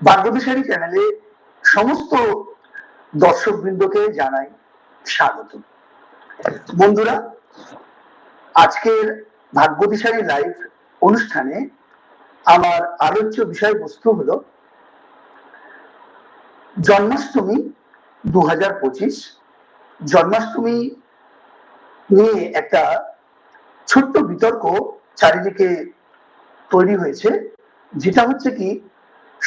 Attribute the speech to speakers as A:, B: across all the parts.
A: ভাগ্যবিশালী চ্যানেলে সমস্ত জানাই স্বাগত। বন্ধুরা, আজকের লাইভ অনুষ্ঠানে আমার আলোচ্য বিষয়বস্তু হলো জন্মাষ্টমী দু হাজার পঁচিশ। জন্মাষ্টমী নিয়ে একটা ছোট্ট বিতর্ক চারিদিকে তৈরি হয়েছে। যেটা হচ্ছে কি,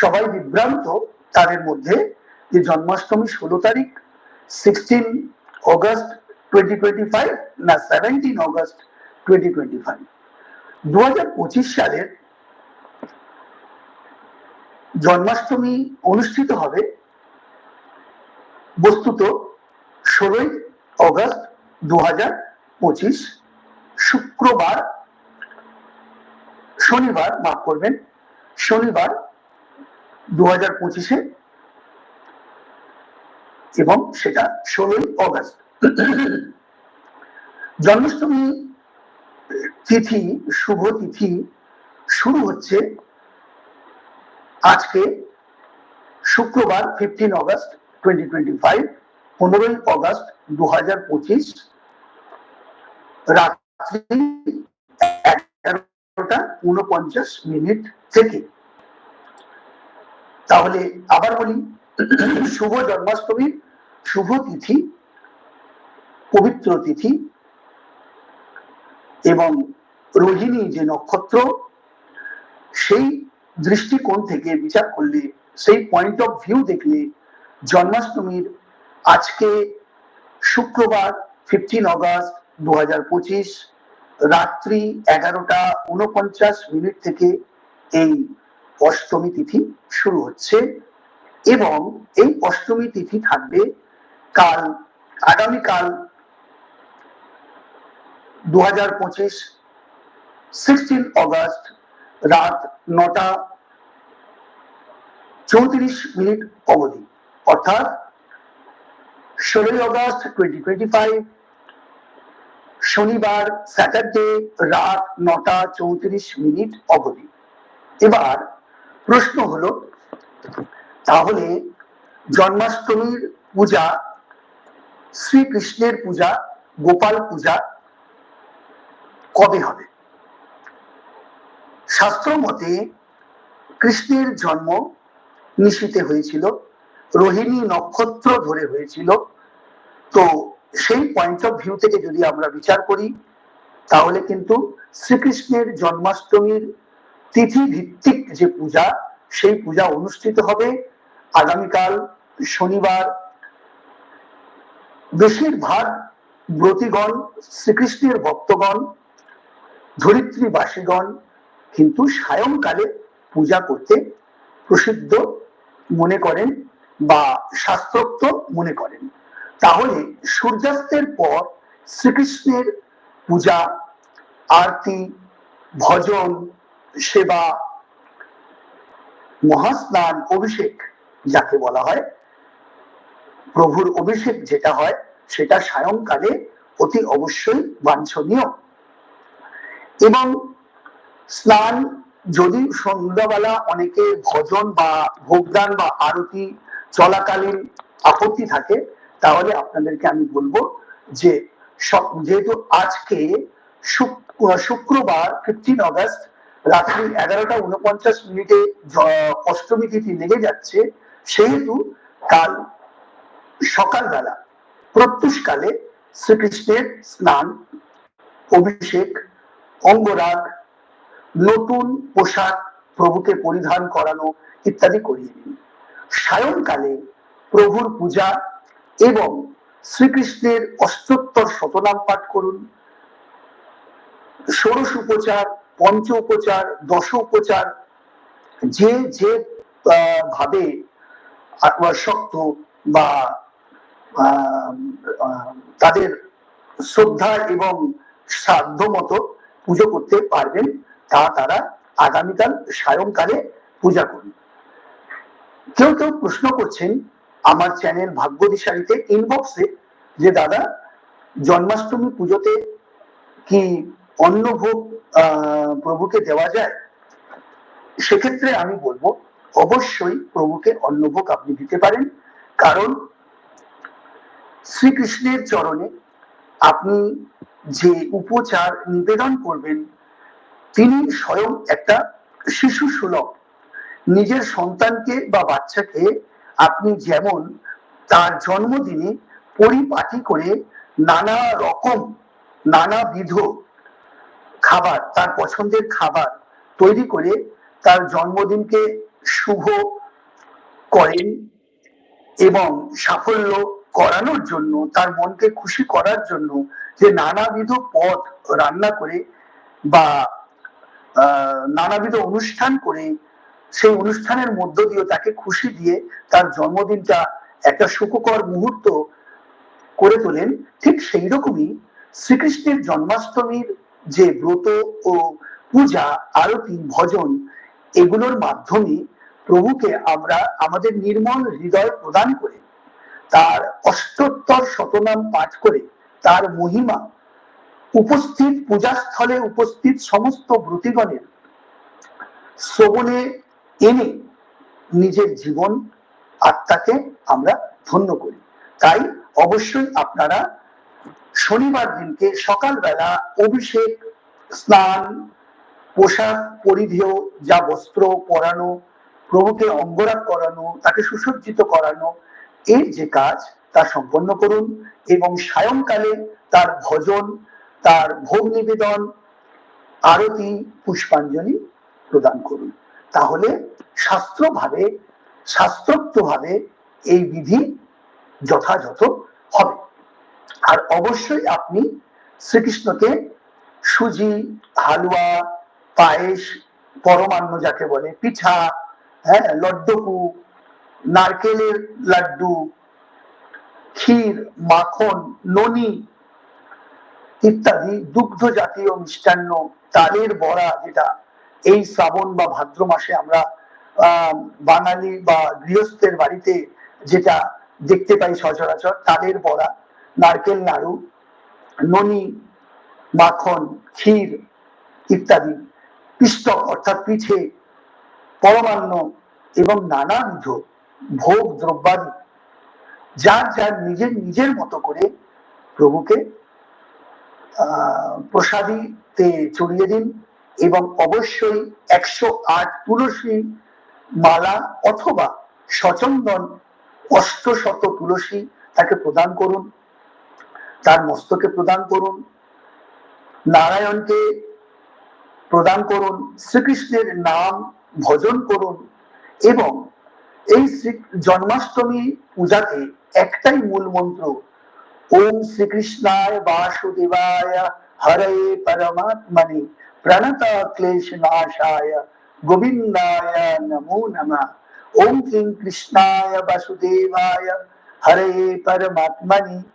A: সবাই বিভ্রান্ত তাদের মধ্যে যে জন্মাষ্টমী ষোলো তারিখ sixteen August twenty twenty five না seventeen August twenty twenty five দু হাজার পঁচিশ সালের জন্মাষ্টমী অনুষ্ঠিত হবে বস্তুত ষোলোই অগস্ট দু হাজার পঁচিশ। শুক্রবার, শনিবার, মাফ করবেন শনিবার দু হাজার পঁচিশে এবং সেটা ষোলোই অগস্ট। জন্মাষ্টমী তিথি, শুভ তিথি শুরু হচ্ছে আজকে শুক্রবার fifteen August twenty twenty five পনেরোই অগস্ট দু হাজার পঁচিশ, রাত্রি এগারোটা উনপঞ্চাশ মিনিট থেকে। তাহলে আবার বলি, শুভ জন্মাষ্টমীর শুভ তিথি, পবিত্র তিথি এবং রোহিণী যে নক্ষত্র, সেই দৃষ্টিকোণ থেকে বিচার করলে, সেই পয়েন্ট অফ ভিউ দেখলে জন্মাষ্টমীর আজকে শুক্রবার ফিফটিন অগস্ট দু হাজার পঁচিশ, রাত্রি এগারোটা উনপঞ্চাশ মিনিট থেকে এই অষ্টমী তিথি শুরু হচ্ছে এবং এই অষ্টমী তিথি থাকবে কাল, আগামীকাল দু হাজার পঁচিশ সিক্সটিন অগস্ট রাত নটা চৌত্রিশ মিনিট অবধি। অর্থাৎ ষোলোই অগস্ট টোয়েন্টি টোয়েন্টি ফাইভ শনিবার স্যাটারডে রাত নটা চৌত্রিশ মিনিট অবধি। এবার প্রশ্ন হলো, তাহলে জন্মাষ্টমীর পূজা, শ্রীকৃষ্ণের পূজা, গোপাল পূজা কবে হবে? শাস্ত্র মতে কৃষ্ণের জন্ম নিশীতে হয়েছিল, রোহিণী নক্ষত্র ধরে হয়েছিল। তো সেই পয়েন্ট অফ ভিউ থেকে যদি আমরা বিচার করি, তাহলে কিন্তু শ্রীকৃষ্ণের জন্মাষ্টমীর তিথি ভিত্তিক যে পূজা, সেই পূজা অনুষ্ঠিত হবে আগামীকাল শনিবার। বেশিরভাগ ব্রতিগণ শ্রীকৃষ্ণের ভক্তগণ, ধরিত্রীবাসীগণ কিন্তু সায়ংকালে পূজা করতে প্রসিদ্ধ মনে করেন বা শাস্ত্রোক্ত মনে করেন। তাহলে সূর্যাস্তের পর শ্রীকৃষ্ণের পূজা, আরতি, ভজন সেবা, মহাস্নান, অভিষেক যাকে বলা হয়, প্রভুর অভিষেক যেটা হয়, সেটা সায়ংকালে অতি অবশ্যই বাঞ্ছনীয়। এবং স্নান যদি সন্ধ্যাবেলা অনেকে ভজন বা ভোগদান বা আরতি চলাকালীন আপত্তি থাকে, তাহলে আপনাদেরকে আমি বলব যে যেহেতু আজকে শুক্রবার ফিফটিন অগস্ট রাত্রি এগারোটা উনপঞ্চাশ মিনিটে অষ্টমী তিথি লেগে যাচ্ছে। সেহেতু কাল সকালবেলা প্রত্যুষকালে শ্রীকৃষ্ণের স্নান, অভিষেক, অঙ্গরাগ, নতুন পোশাক প্রভুকে পরিধান করানো ইত্যাদি করিয়ে নিন সায়ংকালে প্রভুর পূজা এবং শ্রীকৃষ্ণের অষ্টোত্তর শতনাম পাঠ করুন। ষোড়শ উপচার পঞ্চ উপচার দশ উপচার যে যে ভাবে শক্ত বা তাদের শ্রদ্ধা এবং সাধ্য মতো পুজো করতে পারবেন, তা তারা আগামীকাল সায়ংকালে পূজা করুন কেউ কেউ প্রশ্ন করছেন আমার চ্যানেল ভাগ্য দিশারিতে ইনবক্সে যে, দাদা, জন্মাষ্টমী পুজোতে কি অন্নভোগ প্রভুকে দেওয়া যায়। সেক্ষেত্রে আমি বলব, অবশ্যই প্রভুকে অন্নভোগ আপনি দিতে পারেন। কারণ শ্রীকৃষ্ণের চরণে আপনি যে উপচার নিবেদন করবেন, তিনি স্বয়ং একটা শিশু সুলভ। নিজের সন্তানকে বা বাচ্চাকে আপনি যেমন তার জন্মদিনে পরিপাটি করে নানা রকম, নানাবিধ খাবার, তার পছন্দের খাবার তৈরি করে তার জন্মদিনকে শুভ করেন এবং সাফল্য করানোর জন্য, তার মনকে খুশি করার জন্য যে নানাবিধ পদ রান্না করে বা নানাবিধ অনুষ্ঠান করে, সেই অনুষ্ঠানের মধ্য দিয়ে তাকে খুশি দিয়ে তার জন্মদিনটা একটা সুখকর মুহূর্ত করে তোলেন। ঠিক সেই রকমই শ্রীকৃষ্ণের জন্মাষ্টমীর যে ব্রত ও পূজা, আরতি, ভজন, এগুলোর মাধ্যমে প্রভুকে আমরা আমাদের নির্মল হৃদয় প্রদান করে, তার অষ্টোত্তর শতনাম পাঠ করে, তার মহিমা, উপস্থিত পূজাস্থলে উপস্থিত সমস্ত ব্রতিগণের শ্রবণে এনে নিজের জীবন, আত্মাকে আমরা ধন্য করি। তাই অবশ্যই আপনারা শনিবার দিনকে সকালবেলা অভিষেক, স্নান, পোশাক পরিধেয়, যা বস্ত্র পরানো, প্রভুকে অঙ্গরাগ করানো, তাকে সুসজ্জিত করানো, এর যে কাজ তা সম্পন্ন করুন এবং সায়ংকালে তার ভজন, তার ভোগ নিবেদন, আরতি, পুষ্পাঞ্জলি প্রদান করুন। তাহলে শাস্ত্রভাবে, শাস্ত্রোক্তভাবে এই বিধি যথাযথ আর অবশ্যই আপনি শ্রীকৃষ্ণকে সুজি, হালুয়া, পায়েস, পরমান্ন যাকে বলে, পিঠা হ্যাঁ লড্ডুকু, নারকেলের লাড্ডু, ক্ষীর, মাখন, ননি ইত্যাদি দুগ্ধ জাতীয় মিষ্টান্ন, তালের বড়া যেটা এই শ্রাবণ বা ভাদ্র মাসে আমরা বাঙালি বা গৃহস্থের বাড়িতে যেটা দেখতে পাই সচরাচর, তালের বড়া। নারকেল নাড়ু, ননি, মাখন, ক্ষীর ইত্যাদি পিষ্টক অর্থাৎ পিঠে পরমান্ন এবং নানাবিধ ভোগ দ্রব্যাদি যার যার নিজের নিজের মতো করে প্রভুকে প্রসাদীতে চড়িয়ে দিন এবং অবশ্যই একশো আট তুলসী মালা অথবা সচন্দন অষ্টশত তুলসী তাকে প্রদান করুন। তার মস্তকে প্রদান করুন। নারায়ণকে প্রদান করুন। শ্রীকৃষ্ণের নাম ভজন করুন এবং এই শ্রী- জন্মাষ্টমী পূজাতে একটাই মূল মন্ত্র, ওম শ্রীকৃষ্ণায় বাসুদেবায় হরে পরমাত্মনে প্রণত ক্লেশ নাশায় গোবিন্দায় নমো নমঃ। ওম কৃষ্ণায় বাসুদেবায় হরে পরমাত্মনে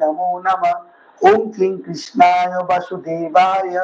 A: নমো নমঃ ওম ক্লীং কৃষ্ণায় বাসুদেবায়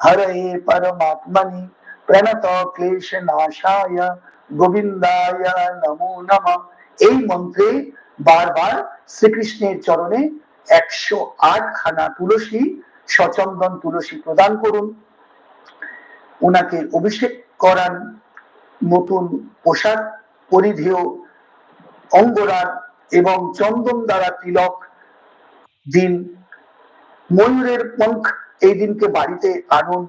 A: হরে পরমাত্মনে প্রণত ক্লেশ নাশায় গোবিন্দায় নমো নমঃ এই মন্ত্রে বারবার শ্রীকৃষ্ণের চরণে একশো আট খানা তুলসী, সচন্দন তুলসী প্রদান করুন। ওনাকে অভিষেক করান নতুন পোশাক পরিধেয় অঙ্গরাগ এবং চন্দন দ্বারা তিলক দিন। ময়ূরের পঙ্খ এই দিনকে বাড়িতে আনুন।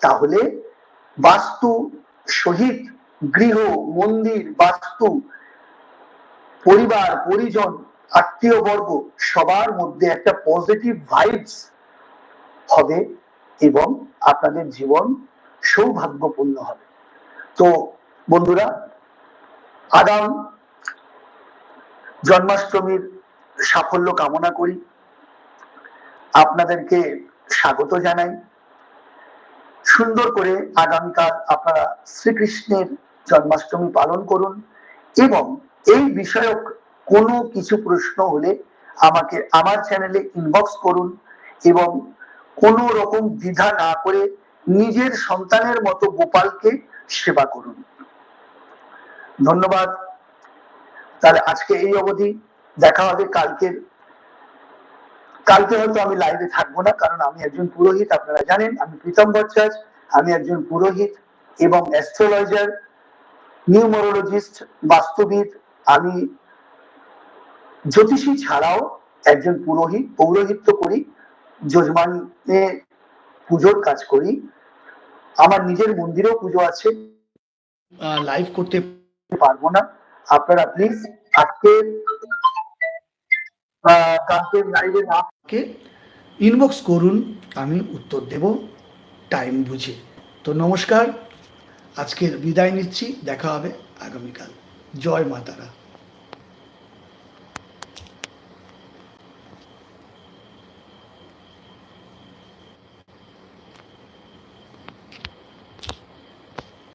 A: তাহলে বাস্তু সহিত গৃহ, মন্দির, বাস্তু, পরিবার, পরিজন আত্মীয় বর্গ সবার মধ্যে একটা পজিটিভ ভাইবস হবে এবং আপনাদের জীবন সৌভাগ্যপূর্ণ হবে। তো বন্ধুরা, আগাম জন্মাষ্টমীর সাফল্য কামনা করি। আপনাদেরকে স্বাগত জানাই। সুন্দর করে আগামীকাল আপনারা শ্রীকৃষ্ণের জন্মাষ্টমী পালন করুন এবং এই বিষয়ক কোনো কিছু প্রশ্ন হলে আমাকে আমার চ্যানেলে ইনবক্স করুন এবং কোনো রকম দ্বিধা না করে নিজের সন্তানের মতো গোপালকে সেবা করুন। ধন্যবাদ। তাহলে আজকে এই অবধি দেখা হবে, কালকের, কালকে হয়তো আমি লাইভে থাকব না, কারণ আমি একজন পুরোহিত, আপনারা জানেন, আমি প্রীতম ভট্টাচার্য, আমি একজন পুরোহিত এবং অ্যাস্ট্রোলজার নিউমোরোলজিস্ট বাস্তুবিদ, আমি জ্যোতিষী ছাড়াও একজন পুরোহিত, পৌরোহিত্য করি, যজমানে পুজোর কাজ করি, আমার নিজের মন্দিরেও পুজো আছে। লাইভ করতে পারব না। আপনারা প্লিজ আজকে আহ, কালকে লাইভে না ইনবক্স করুন আমি উত্তর দেব টাইম বুঝে। তো নমস্কার আজকের বিদায় নিচ্ছি দেখা হবে আগামীকাল। জয় মাতারা।